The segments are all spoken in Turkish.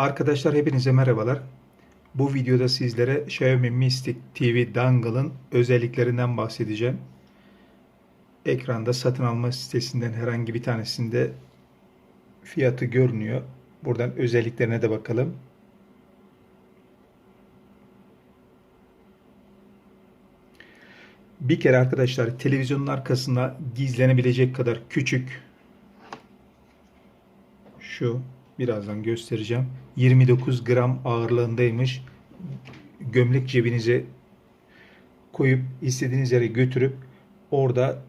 Arkadaşlar hepinize merhabalar. Bu videoda sizlere Xiaomi Mystic TV Dongle'ın özelliklerinden bahsedeceğim. Ekranda satın alma sitesinden herhangi bir tanesinde fiyatı görünüyor. Buradan özelliklerine de bakalım. Bir kere arkadaşlar televizyonun arkasında gizlenebilecek kadar küçük şu birazdan göstereceğim. 29 gram ağırlığındaymış. Gömlek cebinize koyup istediğiniz yere götürüp orada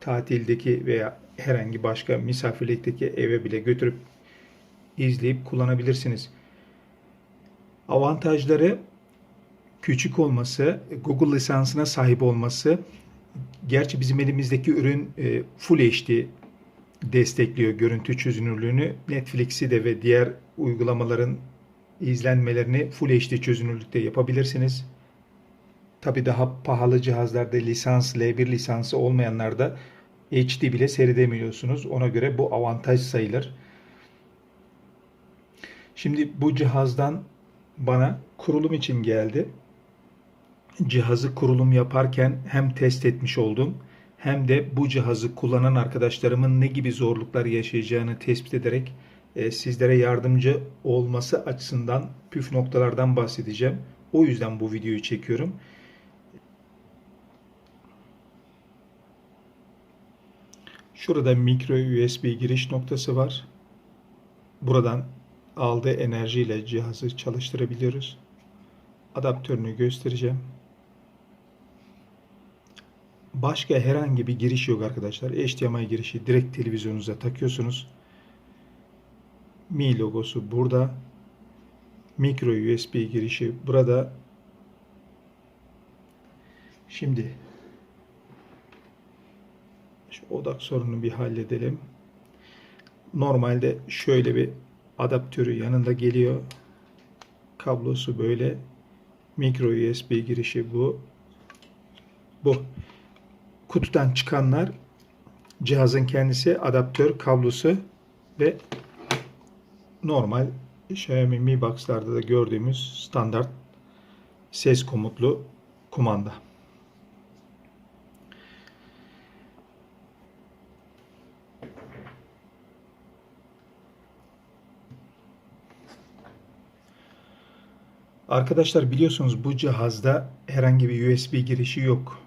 tatildeki veya herhangi başka misafirlikteki eve bile götürüp izleyip kullanabilirsiniz. Avantajları küçük olması, Google lisansına sahip olması. Gerçi bizim elimizdeki ürün e, Full HD destekliyor görüntü çözünürlüğünü. Netflix'i de ve diğer uygulamaların izlenmelerini Full HD çözünürlükte yapabilirsiniz. Tabi daha pahalı cihazlarda lisans, L1 lisansı olmayanlarda HD bile seyredemiyorsunuz. Ona göre bu avantaj sayılır. Şimdi bu cihazdan bana kurulum için geldi. Cihazı kurulum yaparken hem test etmiş oldum hem de bu cihazı kullanan arkadaşlarımın ne gibi zorluklar yaşayacağını tespit ederek e, sizlere yardımcı olması açısından püf noktalardan bahsedeceğim. O yüzden bu videoyu çekiyorum. Şurada mikro USB giriş noktası var. Buradan aldığı enerjiyle cihazı çalıştırabiliyoruz. Adaptörünü göstereceğim. Başka herhangi bir giriş yok arkadaşlar. HDMI girişi direkt televizyonunuza takıyorsunuz. Mi logosu burada. Micro USB girişi burada. Şimdi şu odak sorununu bir halledelim. Normalde şöyle bir adaptörü yanında geliyor. Kablosu böyle. Micro USB girişi bu. Bu kutudan çıkanlar cihazın kendisi, adaptör, kablosu ve normal Xiaomi Mi Box'larda da gördüğümüz standart ses komutlu kumanda. Arkadaşlar biliyorsunuz bu cihazda herhangi bir USB girişi yok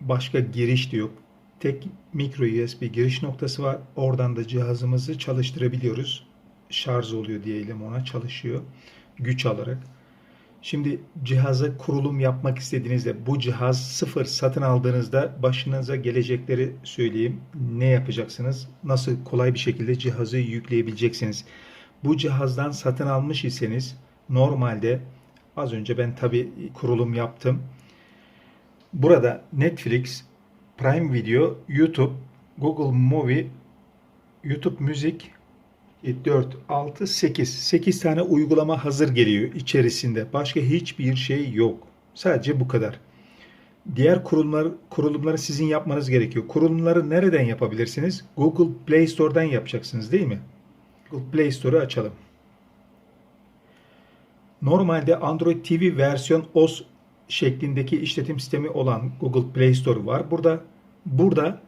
başka giriş de yok. Tek micro USB giriş noktası var. Oradan da cihazımızı çalıştırabiliyoruz. Şarj oluyor diyelim ona çalışıyor. Güç alarak. Şimdi cihaza kurulum yapmak istediğinizde bu cihaz sıfır satın aldığınızda başınıza gelecekleri söyleyeyim. Ne yapacaksınız? Nasıl kolay bir şekilde cihazı yükleyebileceksiniz? Bu cihazdan satın almış iseniz normalde az önce ben tabi kurulum yaptım Burada Netflix, Prime Video, YouTube, Google Movie, YouTube Müzik 4, 6, 8. 8 tane uygulama hazır geliyor içerisinde. Başka hiçbir şey yok. Sadece bu kadar. Diğer kurulumlar, kurulumları sizin yapmanız gerekiyor. Kurulumları nereden yapabilirsiniz? Google Play Store'dan yapacaksınız değil mi? Google Play Store'u açalım. Normalde Android TV versiyon OS şeklindeki işletim sistemi olan Google Play Store var. Burada burada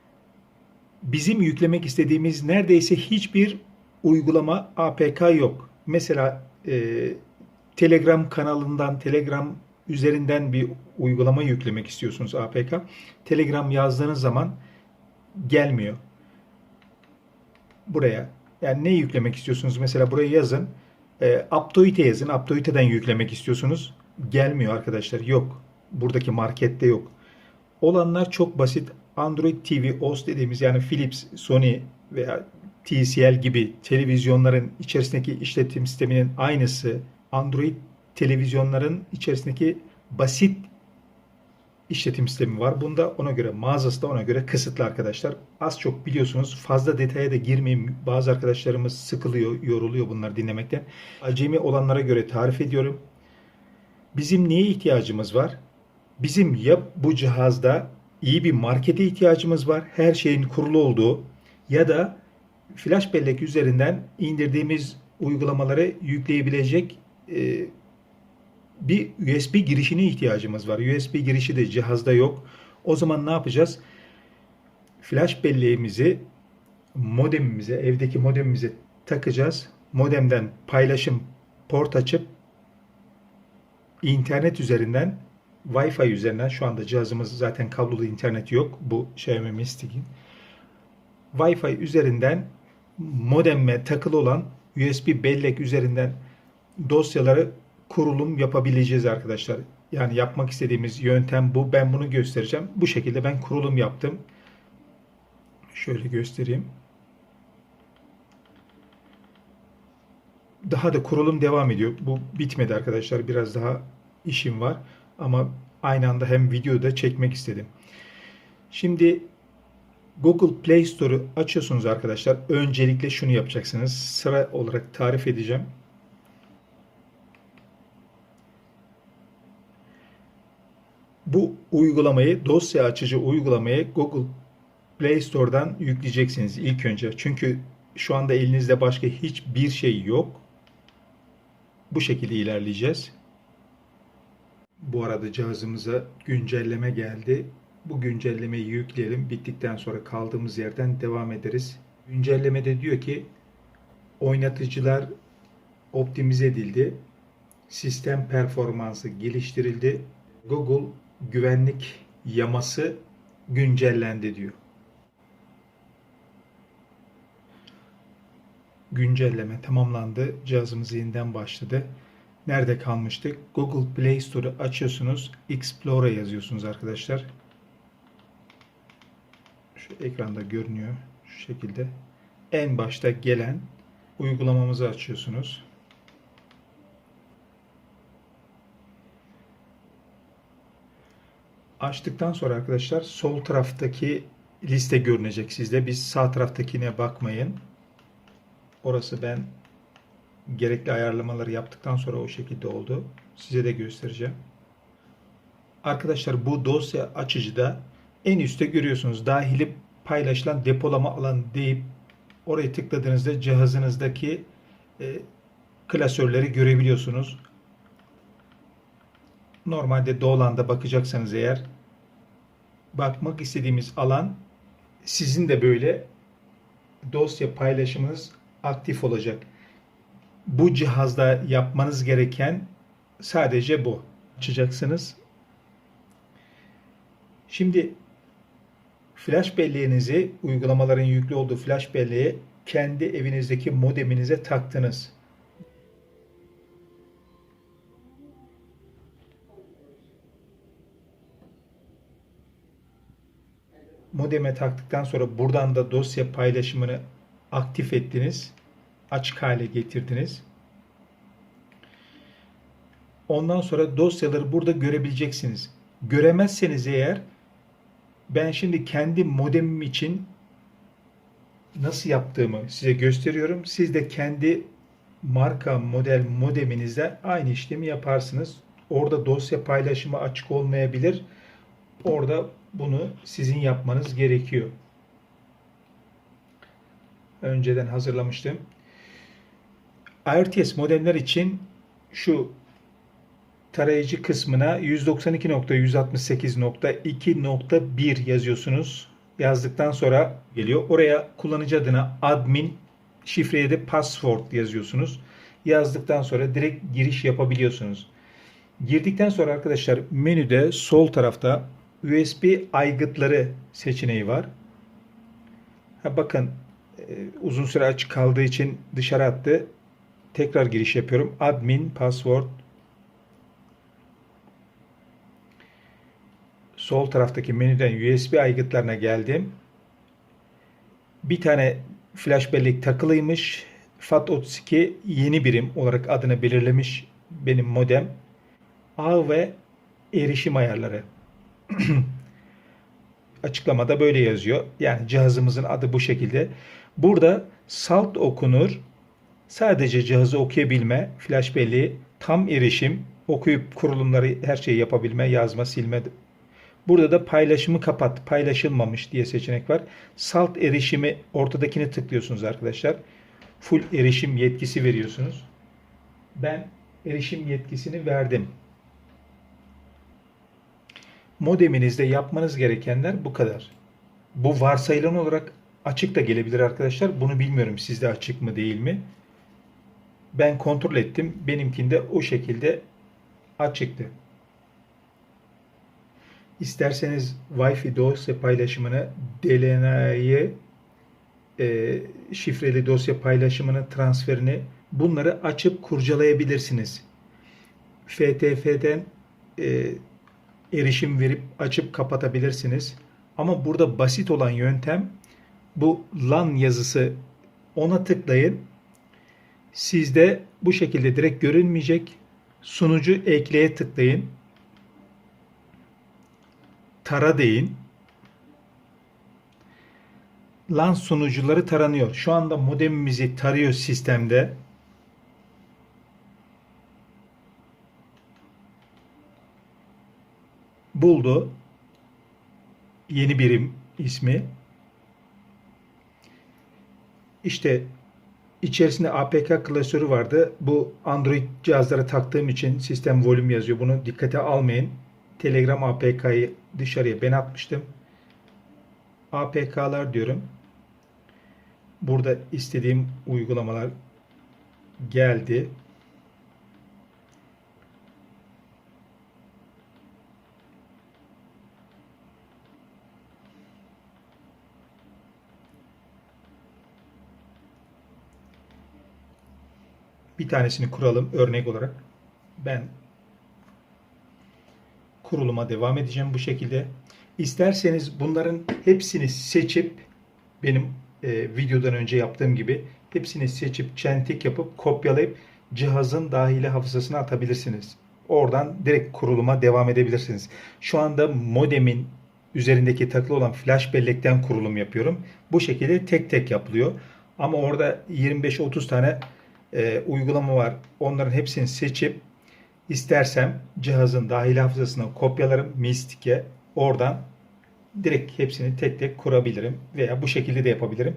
bizim yüklemek istediğimiz neredeyse hiçbir uygulama APK yok. Mesela e, Telegram kanalından, Telegram üzerinden bir uygulama yüklemek istiyorsunuz APK. Telegram yazdığınız zaman gelmiyor. Buraya. Yani ne yüklemek istiyorsunuz? Mesela buraya yazın. E, Aptoide yazın. Aptoide'den yüklemek istiyorsunuz gelmiyor arkadaşlar. Yok. Buradaki markette yok. Olanlar çok basit. Android TV OS dediğimiz yani Philips, Sony veya TCL gibi televizyonların içerisindeki işletim sisteminin aynısı Android televizyonların içerisindeki basit işletim sistemi var. Bunda ona göre mağazası da ona göre kısıtlı arkadaşlar. Az çok biliyorsunuz. Fazla detaya da girmeyeyim. Bazı arkadaşlarımız sıkılıyor, yoruluyor bunları dinlemekten. Acemi olanlara göre tarif ediyorum. Bizim neye ihtiyacımız var? Bizim ya bu cihazda iyi bir markete ihtiyacımız var. Her şeyin kurulu olduğu ya da flash bellek üzerinden indirdiğimiz uygulamaları yükleyebilecek e, bir USB girişine ihtiyacımız var. USB girişi de cihazda yok. O zaman ne yapacağız? Flash belleğimizi modemimize, evdeki modemimize takacağız. Modemden paylaşım port açıp internet üzerinden Wi-Fi üzerinden şu anda cihazımız zaten kablolu internet yok bu Xiaomi Mystic'in. Wi-Fi üzerinden modemme takılı olan USB bellek üzerinden dosyaları kurulum yapabileceğiz arkadaşlar. Yani yapmak istediğimiz yöntem bu. Ben bunu göstereceğim. Bu şekilde ben kurulum yaptım. Şöyle göstereyim. Daha da kurulum devam ediyor. Bu bitmedi arkadaşlar. Biraz daha işim var. Ama aynı anda hem videoda çekmek istedim. Şimdi Google Play Store'u açıyorsunuz arkadaşlar. Öncelikle şunu yapacaksınız. Sıra olarak tarif edeceğim. Bu uygulamayı, dosya açıcı uygulamayı Google Play Store'dan yükleyeceksiniz ilk önce. Çünkü şu anda elinizde başka hiçbir şey yok. Bu şekilde ilerleyeceğiz. Bu arada cihazımıza güncelleme geldi. Bu güncellemeyi yükleyelim. Bittikten sonra kaldığımız yerden devam ederiz. Güncellemede diyor ki oynatıcılar optimize edildi. Sistem performansı geliştirildi. Google güvenlik yaması güncellendi diyor. Güncelleme tamamlandı. Cihazımız yeniden başladı. Nerede kalmıştık? Google Play Store'u açıyorsunuz. Explore yazıyorsunuz arkadaşlar. Şu ekranda görünüyor. Şu şekilde. En başta gelen uygulamamızı açıyorsunuz. Açtıktan sonra arkadaşlar sol taraftaki liste görünecek sizde. Biz sağ taraftakine bakmayın. Orası ben gerekli ayarlamaları yaptıktan sonra o şekilde oldu. Size de göstereceğim. Arkadaşlar bu dosya açıcıda en üstte görüyorsunuz dahili paylaşılan depolama alanı deyip oraya tıkladığınızda cihazınızdaki e, klasörleri görebiliyorsunuz. Normalde Doğulan'da bakacaksanız eğer bakmak istediğimiz alan sizin de böyle dosya paylaşımınız aktif olacak. Bu cihazda yapmanız gereken sadece bu. Açacaksınız. Şimdi flash belleğinizi uygulamaların yüklü olduğu flash belleğe kendi evinizdeki modeminize taktınız. modeme taktıktan sonra buradan da dosya paylaşımını aktif ettiniz. Açık hale getirdiniz. Ondan sonra dosyaları burada görebileceksiniz. Göremezseniz eğer ben şimdi kendi modemim için nasıl yaptığımı size gösteriyorum. Siz de kendi marka model modeminizde aynı işlemi yaparsınız. Orada dosya paylaşımı açık olmayabilir. Orada bunu sizin yapmanız gerekiyor. Önceden hazırlamıştım. IRTS modeller için şu tarayıcı kısmına 192.168.2.1 yazıyorsunuz. Yazdıktan sonra geliyor. Oraya kullanıcı adına admin, şifreye de password yazıyorsunuz. Yazdıktan sonra direkt giriş yapabiliyorsunuz. Girdikten sonra arkadaşlar menüde sol tarafta USB aygıtları seçeneği var. Ha bakın uzun süre açık kaldığı için dışarı attı. Tekrar giriş yapıyorum. Admin, password. Sol taraftaki menüden USB aygıtlarına geldim. Bir tane flash bellek takılıymış. FAT32 yeni birim olarak adını belirlemiş benim modem. Ağ ve erişim ayarları. Açıklamada böyle yazıyor. Yani cihazımızın adı bu şekilde. Burada salt okunur. Sadece cihazı okuyabilme, flash belleği, tam erişim, okuyup kurulumları her şeyi yapabilme, yazma, silme. Burada da paylaşımı kapat, paylaşılmamış diye seçenek var. Salt erişimi ortadakini tıklıyorsunuz arkadaşlar. full erişim yetkisi veriyorsunuz. Ben erişim yetkisini verdim. Modeminizde yapmanız gerekenler bu kadar. Bu varsayılan olarak açık da gelebilir arkadaşlar. Bunu bilmiyorum sizde açık mı değil mi. Ben kontrol ettim. Benimkinde o şekilde açıktı. İsterseniz Wi-Fi dosya paylaşımını, DLNA'yı, e, şifreli dosya paylaşımını, transferini bunları açıp kurcalayabilirsiniz. FTF'den e, erişim verip açıp kapatabilirsiniz. Ama burada basit olan yöntem bu LAN yazısı ona tıklayın. Sizde bu şekilde direkt görünmeyecek. Sunucu ekleye tıklayın. Tara deyin. LAN sunucuları taranıyor. Şu anda modemimizi tarıyor sistemde. Buldu. Yeni birim ismi. İşte içerisinde APK klasörü vardı. Bu Android cihazlara taktığım için sistem volüm yazıyor. Bunu dikkate almayın. Telegram APK'yı dışarıya ben atmıştım. APK'lar diyorum. Burada istediğim uygulamalar geldi. Bir tanesini kuralım örnek olarak. Ben kuruluma devam edeceğim bu şekilde. İsterseniz bunların hepsini seçip benim e, videodan önce yaptığım gibi hepsini seçip çentik yapıp kopyalayıp cihazın dahili hafızasına atabilirsiniz. Oradan direkt kuruluma devam edebilirsiniz. Şu anda modemin üzerindeki takılı olan flash bellekten kurulum yapıyorum. Bu şekilde tek tek yapılıyor. Ama orada 25-30 tane e, uygulama var. Onların hepsini seçip istersem cihazın dahil hafızasına kopyalarım Mystic'e. Oradan direkt hepsini tek tek kurabilirim veya bu şekilde de yapabilirim.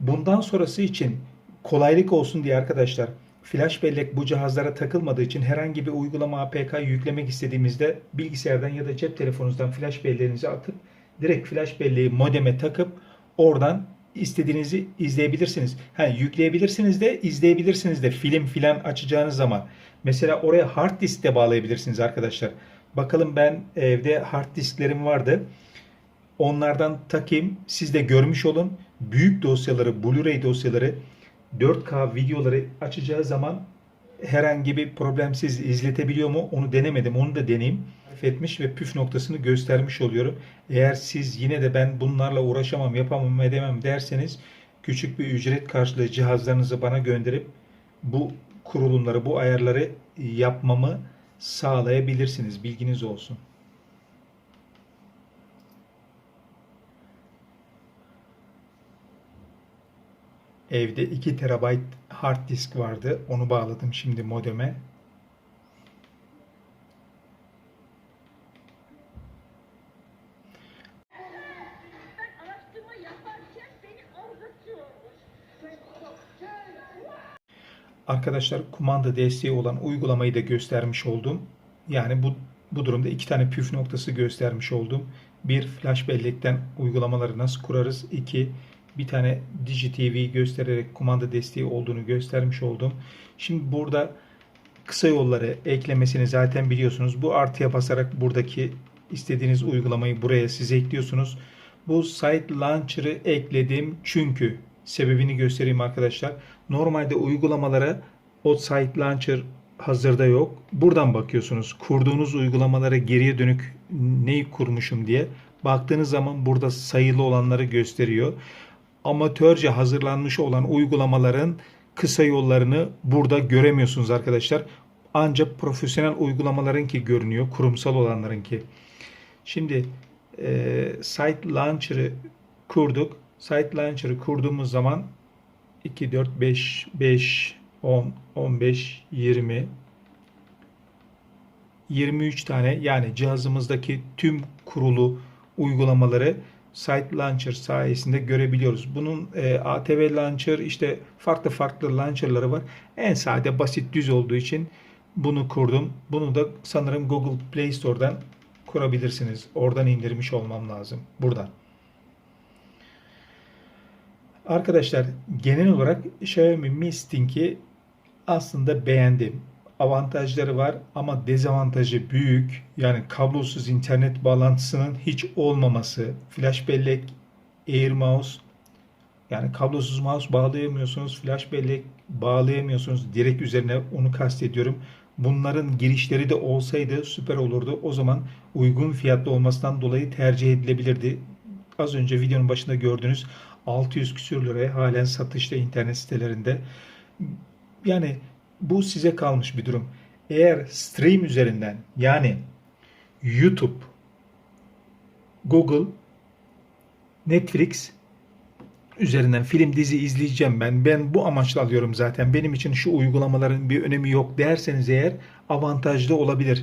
Bundan sonrası için kolaylık olsun diye arkadaşlar flash bellek bu cihazlara takılmadığı için herhangi bir uygulama APK yüklemek istediğimizde bilgisayardan ya da cep telefonunuzdan flash belleğinizi atıp direkt flash belleği modeme takıp oradan istediğinizi izleyebilirsiniz. Ha, yükleyebilirsiniz de izleyebilirsiniz de film filan açacağınız zaman. Mesela oraya hard disk de bağlayabilirsiniz arkadaşlar. Bakalım ben evde hard disklerim vardı. Onlardan takayım. Siz de görmüş olun. Büyük dosyaları, Blu-ray dosyaları, 4K videoları açacağı zaman herhangi bir problemsiz izletebiliyor mu? Onu denemedim. Onu da deneyeyim. Etmiş ve püf noktasını göstermiş oluyorum. Eğer siz yine de ben bunlarla uğraşamam, yapamam, edemem derseniz küçük bir ücret karşılığı cihazlarınızı bana gönderip bu kurulumları, bu ayarları yapmamı sağlayabilirsiniz. Bilginiz olsun. Evde 2 TB hard disk vardı. Onu bağladım şimdi modeme. Arkadaşlar kumanda desteği olan uygulamayı da göstermiş oldum. Yani bu bu durumda iki tane püf noktası göstermiş oldum. Bir, flash bellekten uygulamaları nasıl kurarız? İki, bir tane DigiTV göstererek kumanda desteği olduğunu göstermiş oldum. Şimdi burada kısa yolları eklemesini zaten biliyorsunuz. Bu artıya basarak buradaki istediğiniz uygulamayı buraya siz ekliyorsunuz. Bu Site Launcher'ı ekledim çünkü sebebini göstereyim arkadaşlar. Normalde uygulamalara o Site Launcher hazırda yok. Buradan bakıyorsunuz. Kurduğunuz uygulamalara geriye dönük neyi kurmuşum diye. Baktığınız zaman burada sayılı olanları gösteriyor. Amatörce hazırlanmış olan uygulamaların kısa yollarını burada göremiyorsunuz arkadaşlar. Ancak profesyonel uygulamaların ki görünüyor. Kurumsal olanların ki. Şimdi e, Site Launcher'ı kurduk. Site Launcher'ı kurduğumuz zaman 2, 4, 5, 5, 10, 15, 20, 23 tane yani cihazımızdaki tüm kurulu uygulamaları Site Launcher sayesinde görebiliyoruz. Bunun e, ATV Launcher işte farklı farklı launcherları var. En sade basit düz olduğu için bunu kurdum. Bunu da sanırım Google Play Store'dan kurabilirsiniz. Oradan indirmiş olmam lazım. Buradan. Arkadaşlar genel olarak Xiaomi Mi Stink'i aslında beğendim. Avantajları var ama dezavantajı büyük. Yani kablosuz internet bağlantısının hiç olmaması, flash bellek, Air Mouse yani kablosuz mouse bağlayamıyorsunuz, flash bellek bağlayamıyorsunuz. Direkt üzerine onu kastediyorum. Bunların girişleri de olsaydı süper olurdu. O zaman uygun fiyatlı olmasından dolayı tercih edilebilirdi. Az önce videonun başında gördüğünüz 600 küsür liraya halen satışta internet sitelerinde. Yani bu size kalmış bir durum. Eğer stream üzerinden yani YouTube, Google, Netflix üzerinden film dizi izleyeceğim ben. Ben bu amaçla alıyorum zaten. Benim için şu uygulamaların bir önemi yok derseniz eğer avantajlı olabilir.